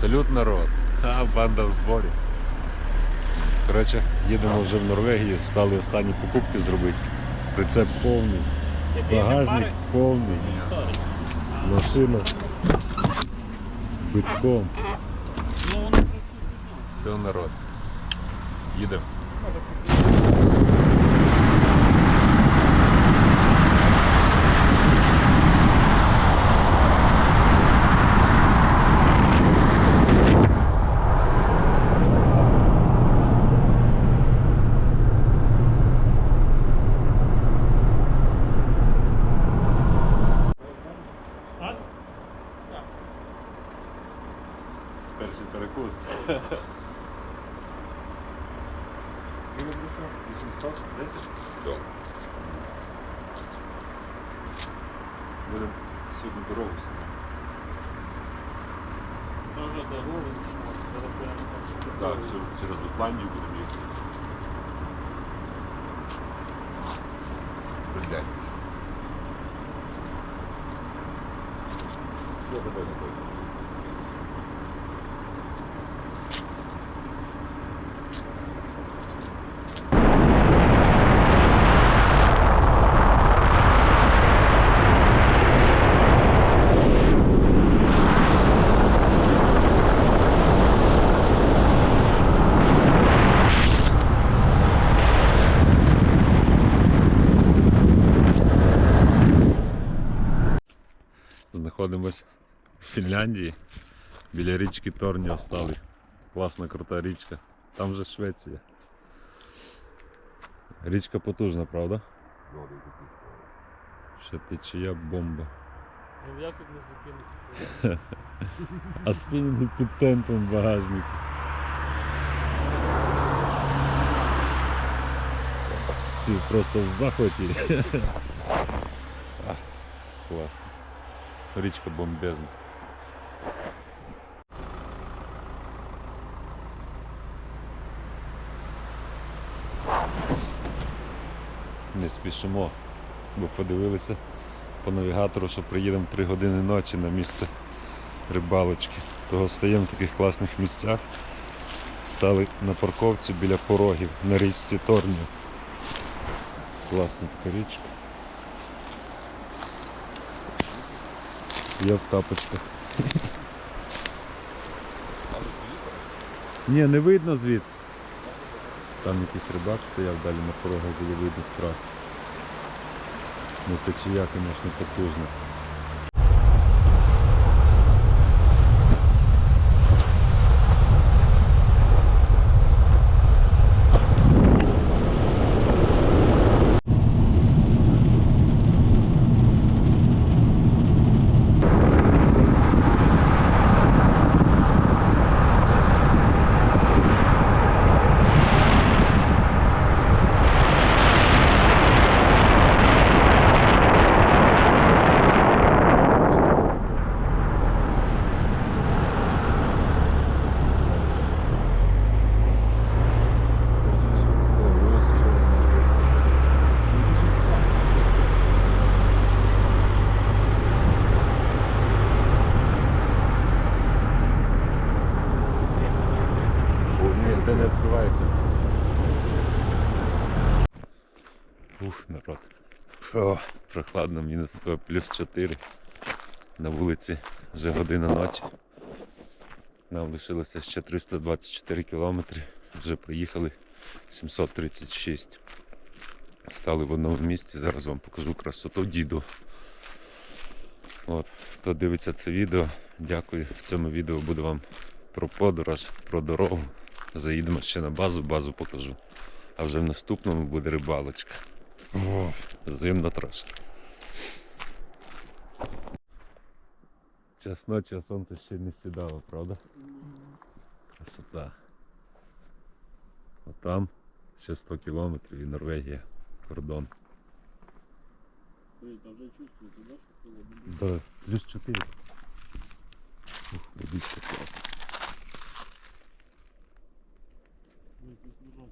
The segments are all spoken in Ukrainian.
Салют народ! А, банда в зборі. Коротше, їдемо вже в Норвегію, стали останні покупки зробити. Прицеп повний, багажник повний, машина битком. Все народ. Їдемо. перекус. 810? Так. Будемо сьогодні дорогу снімати. Тоже дорога началась, когда прямо там что-то Так, было. через- через Лапландію будемо їхати. Блядь. Що тебе Знаходимось в Фінляндії. Біля річки Торніо стали. Класна крута річка. Там же Швеція. Річка потужна, правда? Ще течія бомба. Ну як тут не закинути? А спінінги під тентом багажник. Всі просто в захваті. Класно. Річка бомбезна. Не спішимо, бо подивилися по навігатору, що приїдемо 3 години ночі на місце рибалочки. Того стаємо в таких класних місцях. Стали на парковці біля порогів на річці Торнів. Класна така річка. Я в тапочках. Ні, не видно звідси. Там якийсь рибак стояв далі на порогах було видно з траси. Ну течія, звісно, потужна. Ні, не відкривається. Ух, народ. О, прохладно, мінус о, плюс 4. На вулиці вже година ночі. Нам лишилося ще 324 кілометри. Вже проїхали 736. Стали в одному місці, зараз вам покажу красоту діду. От, хто дивиться це відео, дякую. В цьому відео буду вам про подорож, про дорогу. Заїдемо ще на базу, базу покажу. А вже в наступному буде рибалочка. О, зимно трошки. Час ночі, а сонце ще не сідало, правда? Красота. А там ще 100 кілометрів і Норвегія, кордон. Ой, там вже чувствується, да, що холодно? Да, плюс 4. Ух, водичка класна. Uhum.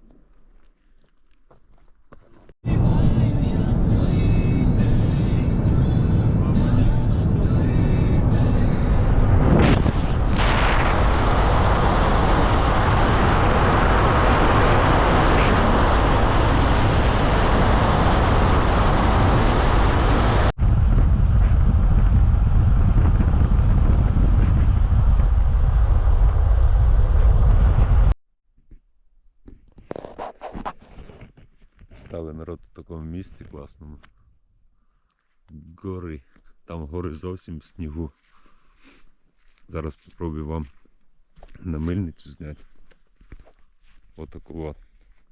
Народ у такому місці класному. Гори. Там гори зовсім в снігу. Зараз спробую вам на мильницю зняти. Отаку от.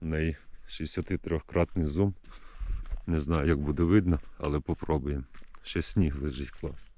У неї 63-кратний зум. Не знаю, як буде видно, але попробуємо. Ще сніг лежить клас.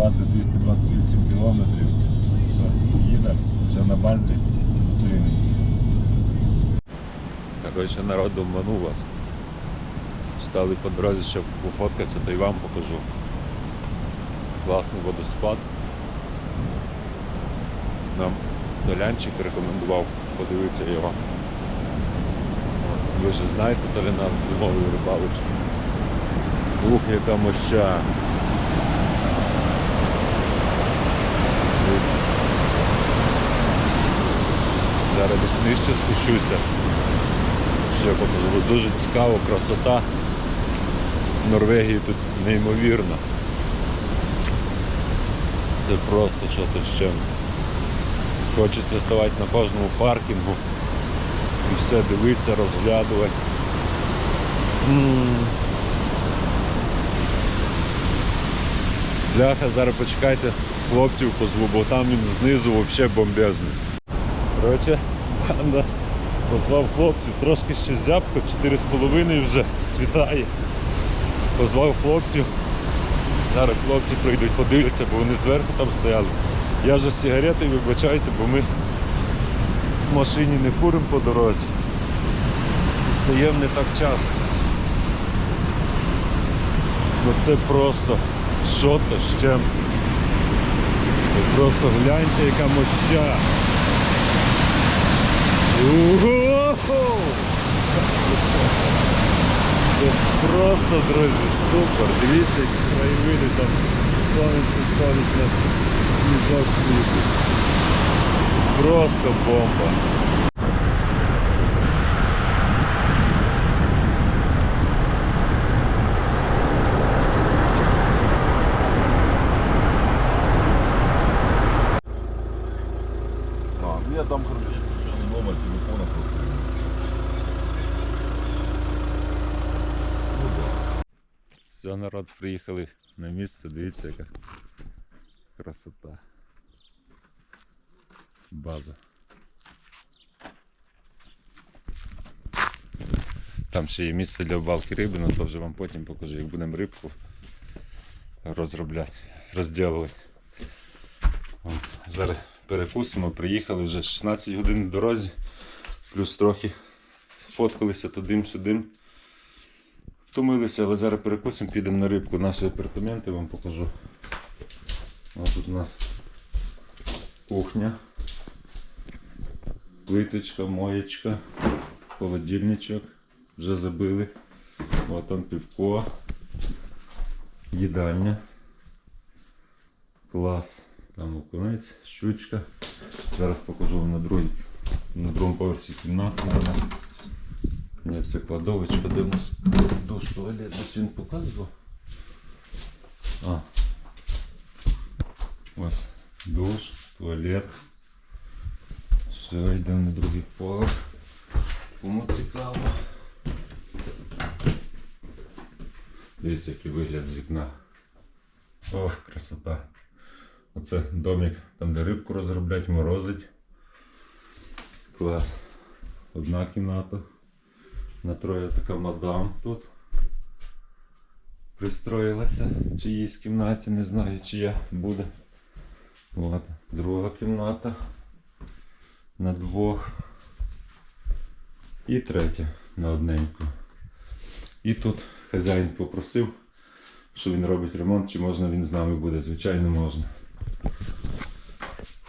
220-228 кілометрів. Все, їдемо, ще на базі зустрінемося. Коротше, народ обманув вас. Стали по дорозі ще пофоткатися, то й вам покажу. Класний водоспад. Нам долянчик рекомендував, подивитися його. Ви ж знаєте, Толяна з зимовою рибалочки. Ух, яка моща! Зараз десь нижче спущуся. Ще покажу. Дуже цікаво, красота. Норвегії тут неймовірна. Це просто що-то ще. Хочеться ставати на кожному паркінгу і все дивитися, розглядувати. Бляха, зараз почекайте, хлопців позву, бо там він знизу взагалі бомбезний. Коротше, банда позвав хлопців, трошки ще зябко, 4,5 вже світає. Позвав хлопців. Зараз хлопці прийдуть, подивляться, бо вони зверху там стояли. Я вже з вибачайте, бо ми в машині не куримо по дорозі. І стаємо не так часто. Ну це просто що-то з чим. Просто гляньте, яка моща. Ого! Це просто, друзі, супер. Дивіться, які краєвиди там сонечко сходить на сніжок світить. Просто бомба. А, ну я дам короче, Номер телефона просто. Все, народ, приїхали на місце, дивіться, яка красота. База. Там ще є місце для вбалки риби, але то вже вам потім покажу, як будемо рибку розробляти, розділувати. Зараз перекусимо, приїхали вже 16 годин в дорозі, плюс трохи фоткалися туди-сюди. Втомилися, але зараз перекусимо, підемо на рибку. Наші апартаменти вам покажу. Ось тут у нас кухня, плиточка, моєчка, холодильничок. Вже забили. Ось там півко, їдальня. Клас. Там окунець, щучка. Зараз покажу вам на, другій, на другому поверсі кімнату. Ні, це кладовочка, де в нас душ туалет, десь він показував. А. Ось душ, туалет. Все, йдемо на другий поверх. Кому цікаво. Дивіться, який вигляд з вікна. Ох, красота. Оце домик, там де рибку розроблять, морозить. Клас. Одна кімната. На троє така мадам тут пристроїлася в чиїсь кімнаті, не знаю, чия буде. От. Друга кімната. На двох. І третя на одненьку. І тут хазяїн попросив, що він робить ремонт, чи можна він з нами буде. Звичайно, можна.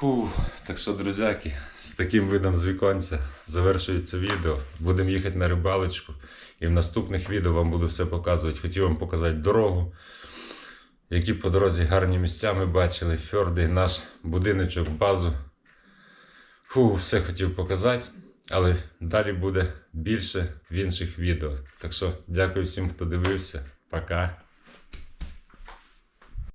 Фух, так що, друзяки, з таким видом з віконця завершується відео. Будемо їхати на рибалочку. І в наступних відео вам буду все показувати. Хотів вам показати дорогу, які по дорозі гарні місця ми бачили. Фьорди, наш будиночок, базу. Фу, все хотів показати, але далі буде більше в інших відео. Так що дякую всім, хто дивився. Пока.